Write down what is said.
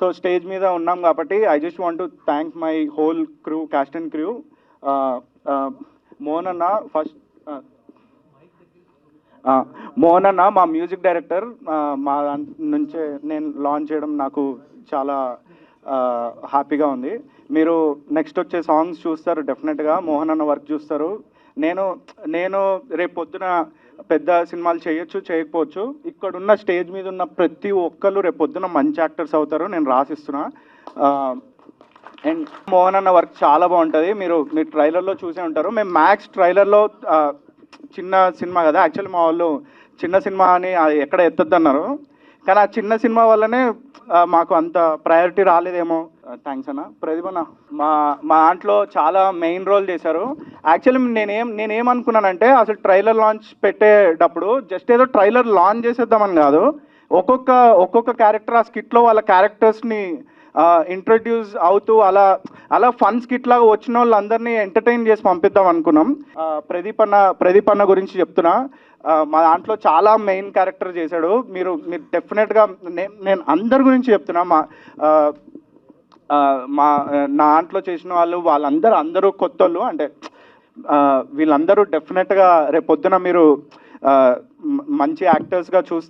So stage మీద ఉన్నాం కాబట్టి I just want to thank my whole crew cast and crew. Mohan అన్న first Mohan అన్న మా మ్యూజిక్ డైరెక్టర్ మా నుంచే నేను లాంచ్ చేయడం నాకు చాలా హ్యాపీగా ఉంది. మీరు నెక్స్ట్ వచ్చే సాంగ్స్ చూస్తారు డెఫినెట్గా మోహన్ అన్న వర్క్ చూస్తారు. నేను నేను రేపు పొద్దున పెద్ద సినిమాలు చేయొచ్చు చేయకపోవచ్చు. ఇక్కడ ఉన్న స్టేజ్ మీద ఉన్న ప్రతి ఒక్కళ్ళు రేపు మంచి యాక్టర్స్ అవుతారు నేను రాసిస్తున్నా. అండ్ మోహన్ అన్న వర్క్ చాలా బాగుంటుంది. మీరు మీరు ట్రైలర్లో చూసే ఉంటారు. మేము మ్యాక్స్ ట్రైలర్లో చిన్న సినిమా కదా. యాక్చువల్లీ మా వాళ్ళు చిన్న సినిమా అని అది ఎక్కడ ఎత్తద్దన్నారు. కానీ ఆ చిన్న సినిమా వల్లనే మాకు అంత ప్రయారిటీ రాలేదేమో. థ్యాంక్స్ అన్న. ప్రదీప్ అన్న మా మా దాంట్లో చాలా మెయిన్ రోల్ చేశారు. యాక్చువల్లీ నేనేం నేనేమనుకున్నానంటే అసలు ట్రైలర్ లాంచ్ పెట్టేటప్పుడు జస్ట్ ఏదో ట్రైలర్ లాంచ్ చేసేద్దామని కాదు ఒక్కొక్క ఒక్కొక్క క్యారెక్టర్ ఆ స్కిట్లో వాళ్ళ క్యారెక్టర్స్ని ఇంట్రడ్యూస్ అవుతూ అలా అలా ఫండ్స్కి ఇట్లా వచ్చిన వచ్చిన వాళ్ళందరినీ ఎంటర్టైన్ చేసి పంపిద్దాం అనుకున్నాం. ప్రదీప్ అన్న ప్రదీప్ అన్న గురించి చెప్తున్నా. మా దాంట్లో చాలా మెయిన్ క్యారెక్టర్ చేశాడు. మీరు మీరు డెఫినెట్గా నేను నేను అందరి గురించి చెప్తున్నా. మా మా నా దాంట్లో చేసిన వాళ్ళు వాళ్ళందరూ అందరూ కొత్త వాళ్ళు అంటే వీళ్ళందరూ డెఫినెట్గా రేపొద్దున మీరు మంచి యాక్టర్స్గా చూస్